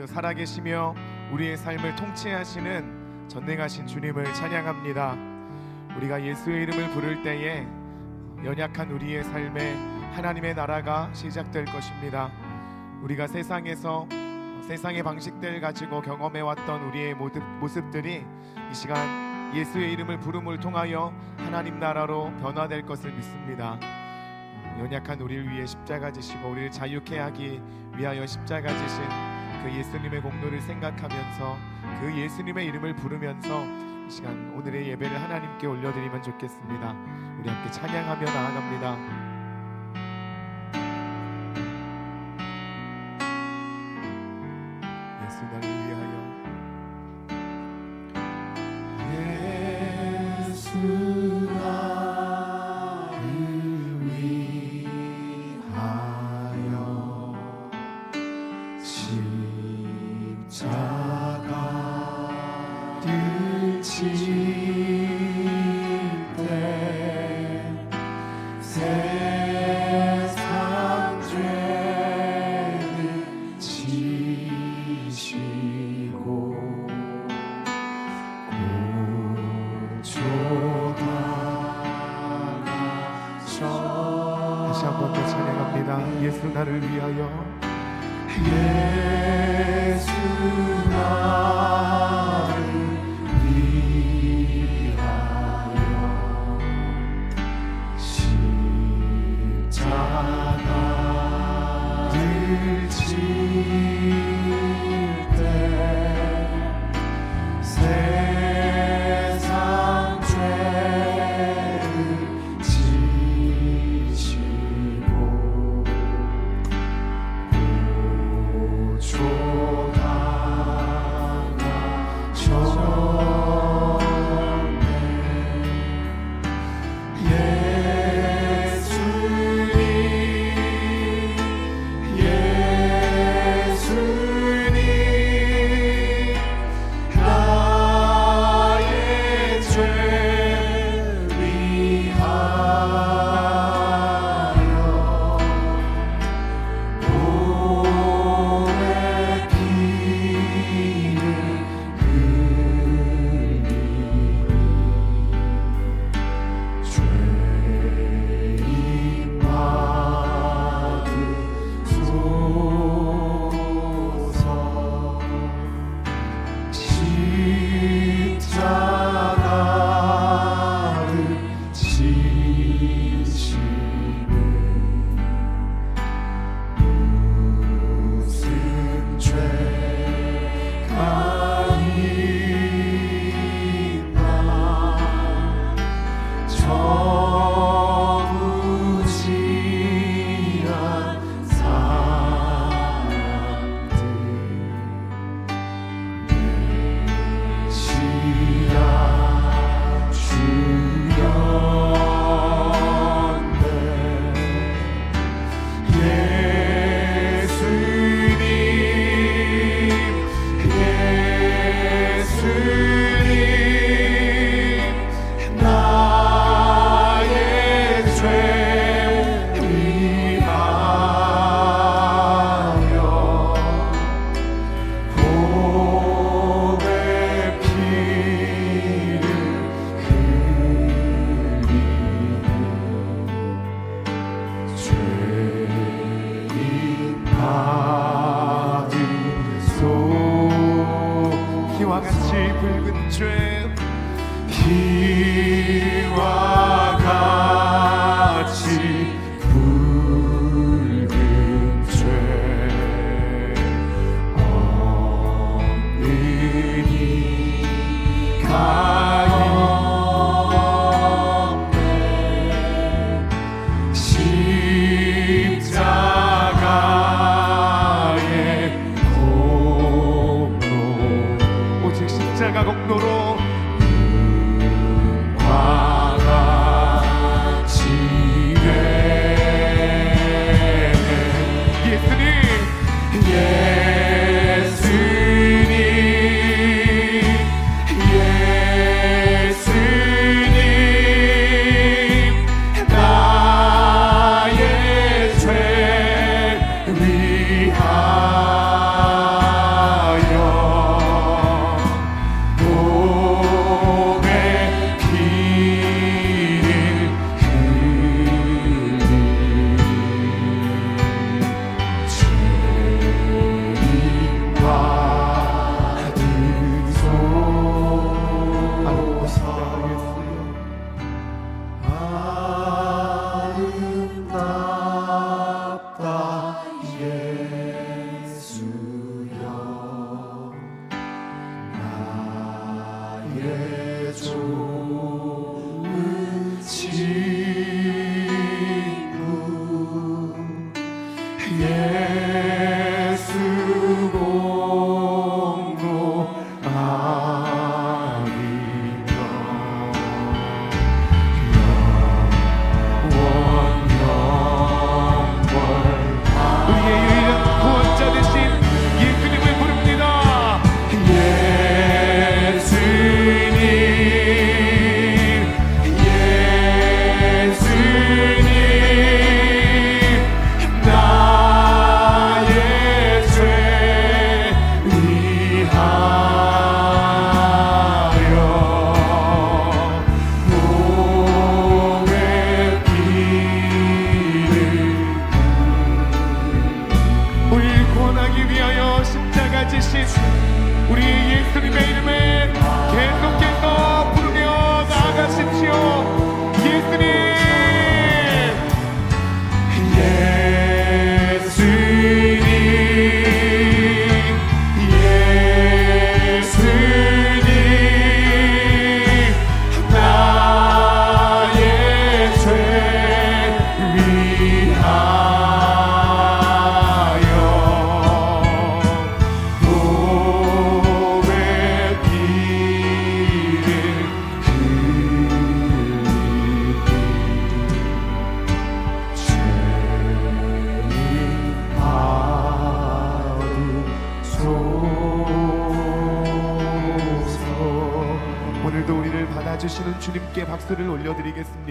오늘도 살아계시며 우리의 삶을 통치하시는 전능하신 주님을 찬양합니다. 우리가 예수의 이름을 부를 때에 연약한 우리의 삶에 하나님의 나라가 시작될 것입니다. 우리가 세상에서 세상의 방식들 가지고 경험해 왔던 우리의 모습, 모습들이 이 시간 예수의 이름을 부름을 통하여 하나님 나라로 변화될 것을 믿습니다. 연약한 우리를 위해 십자가 지시고 우리를 자유케 하기 위하여 십자가 지신 그 예수님의 공로를 생각하면서 그 예수님의 이름을 부르면서 이 시간 오늘의 예배를 하나님께 올려드리면 좋겠습니다. 우리 함께 찬양하며 나아갑니다. 더 찬양합니다. 예수 나를 위하여 예수 나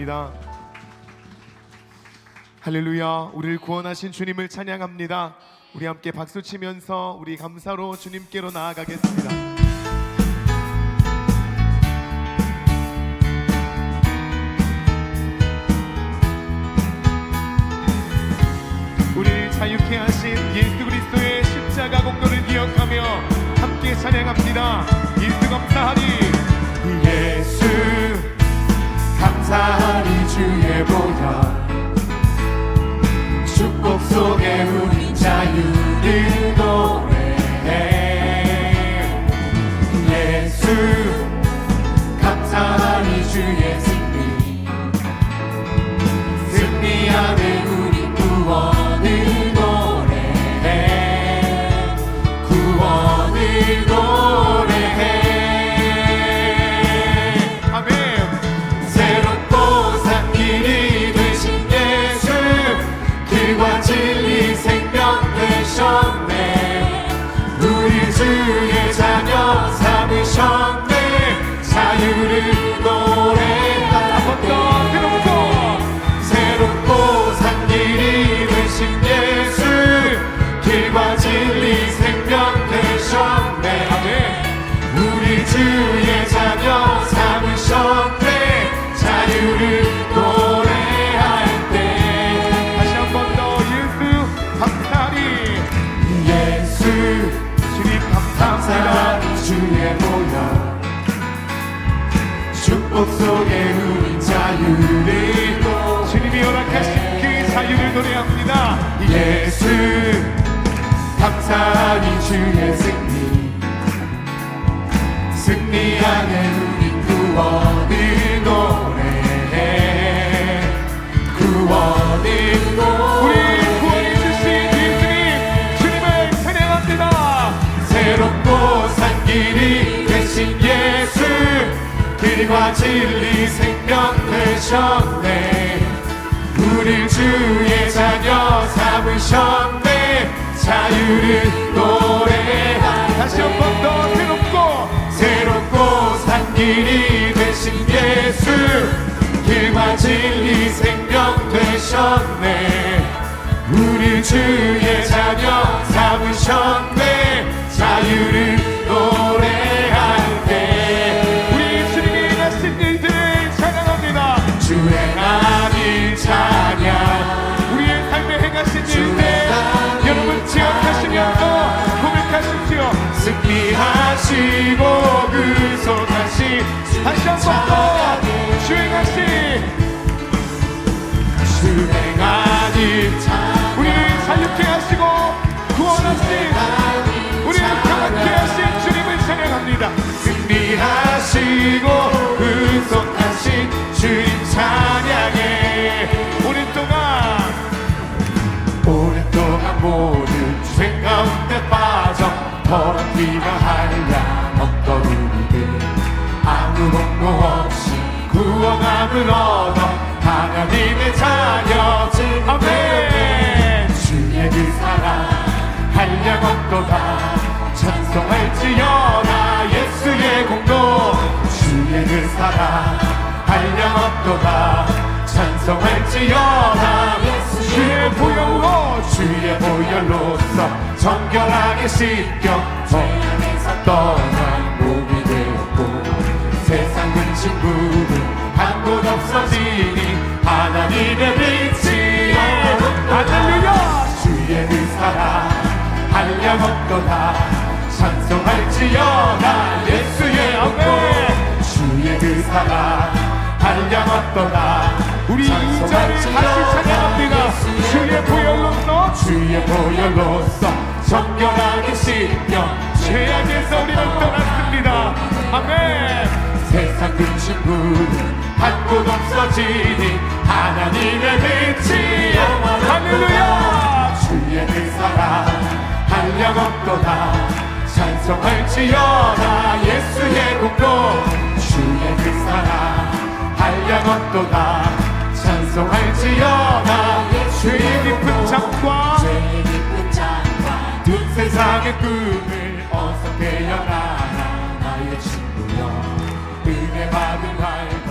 올려드리겠습니다. 할렐루야, 우리를 구원하신 주님을 찬양합니다. 우리 함께 박수 치면서 우리 감사로 주님께로 나아가겠습니다. 우리를 자유케 하신 예수 그리스도의 십자가 공로를 기억하며 함께 찬양합니다. 속에 우리 자유를 길과 진리 생명 되셨네. 우리 주의 자녀 삼으셨네. 자유를 노래할 다시 한 번 더 새롭고 새롭고 산 길이 되신 예수. 길과 진리 생명 되셨네. 우리 주의 자녀 삼으셨네. 자유를 하시고 그 손하시 다시 한번 더. 주행하신 주행하니 우리를 자유케 하시고 구원하신 우리를 강하게 하신 주님을 찬양합니다. 승리하시고 근속하신 주님 찬양해. 오랫동안 오랫동안 모든 죄 가운데 빠져 더럽히며 한 자녀들 아멘. 주의 그 사랑 한량 없도다 찬송할지어다 예수의 공로. 주의 그 사랑 한량 없도다 찬송할지어다 주의 보혈로. 주의 보혈로서 정결하게 씻겨. 죄악에서 떠난 몸이 되었고 세상 그 친구는 한곳 없어지니 하나님의 빛이 할렐루야. 주의 그 사랑 한량 없도다 찬송할지어다 예수의 아멘. 주의 그 사랑 한량 없도다 우리 이절을 다시 찬양합니다. 주의 보혈로서 주의 보혈로서 정결하게 씻겨 죄악에서 우리를 떠났습니다. 아멘. 세상 그 친구는 한곳 없어지니 하나님의 빛이 할렐루야. 주의 그 사랑 한량 없도다. 찬송할지어다. 예수의 공로 주의 그 사랑 한량 없도다. 찬송할지어다. 주의 깊은 창과 죄의 깊은 창과 두 세상의 꿈을 어서 깨어나라. 나의 친구여 은혜 받은 발과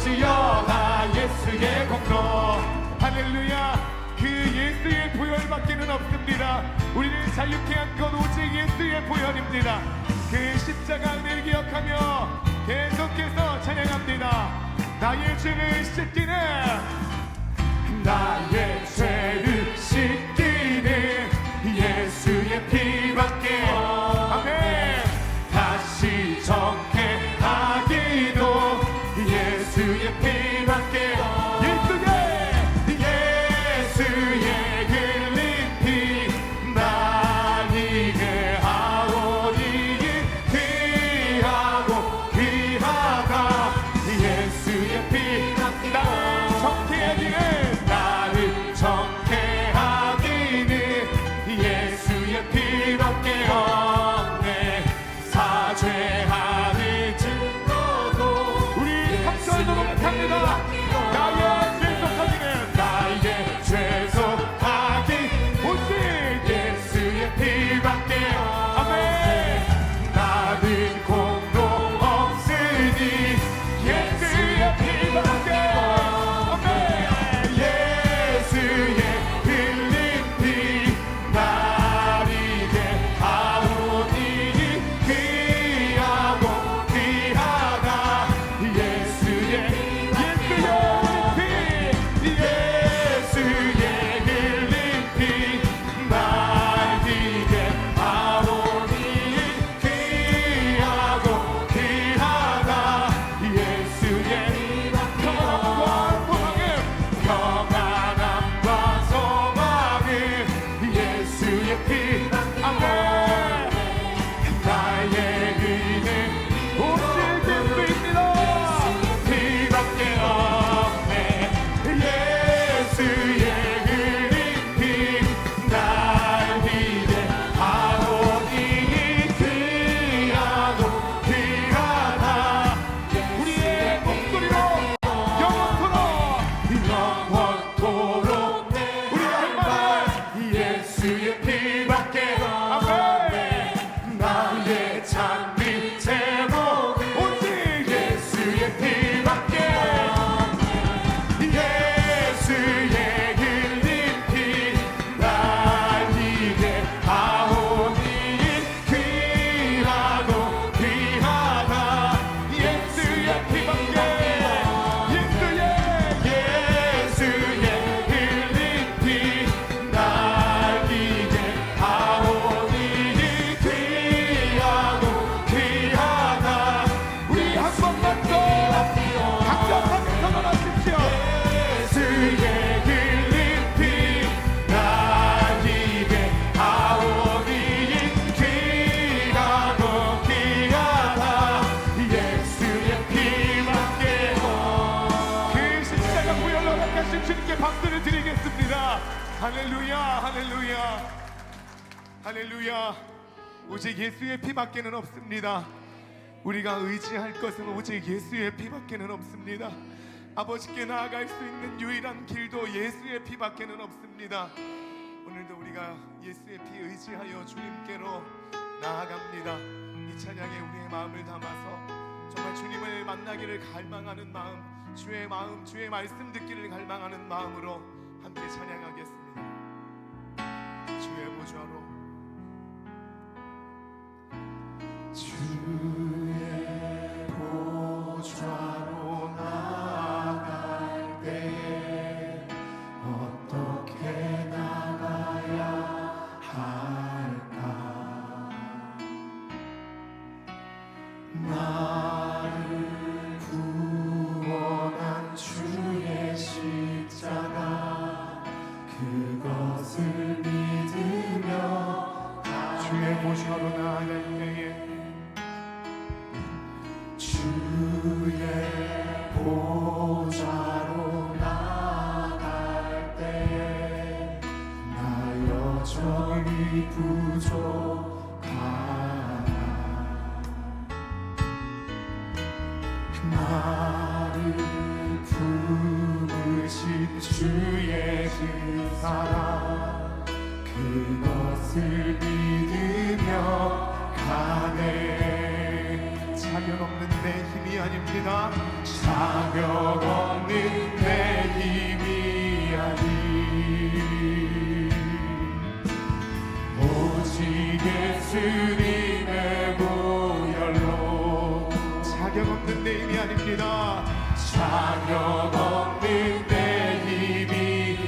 지어다 예수의 공로. 할렐루야. 그 예수의 보혈밖에는 없습니다. 우리를 자유케 한 건 오직 예수의 보혈입니다. 그 십자가 은혜를 기억하며 계속해서 찬양합니다. 나의 죄를 씻기는 나의 죄 할렐루야 할렐루야. 할렐루야. 오직 예수의 피밖에는 없습니다. 우리가 의지할 것은 오직 예수의 피밖에는 없습니다. 아버지께 나아갈 수 있는 유일한 길도 예수의 피밖에는 없습니다. 오늘도 우리가 예수의 피 의지하여 주님께로 나아갑니다. 이 찬양에 우리의 마음을 담아서 정말 주님을 만나기를 갈망하는 마음 주의 마음 주의 말씀 듣기를 갈망하는 마음으로 함께 찬양하겠습니다 보좌로 주 여전히 부족하나 나를 품으신 주의 그 사랑 그것을 믿으며 가네. 자격 없는 내 힘이 아닙니다. 없는 내 힘이 아닙니다. 자격 없는 내 힘이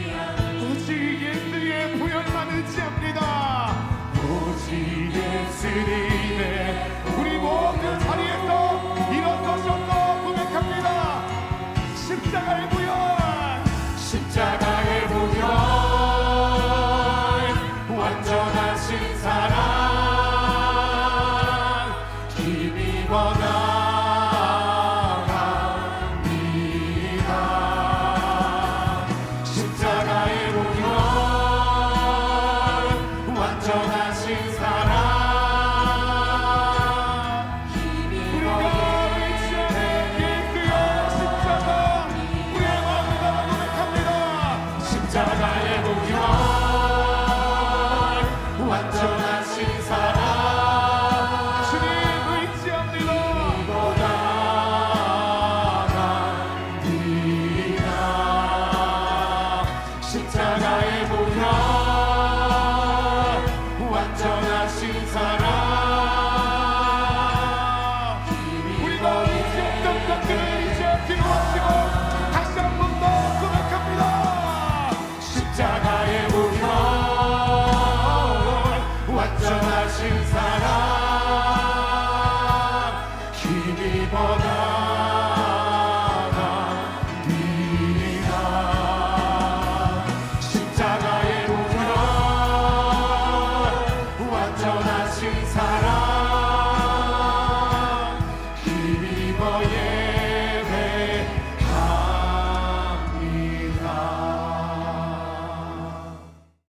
오직 예수의 보혈만 의지합니다. 오직 예수님의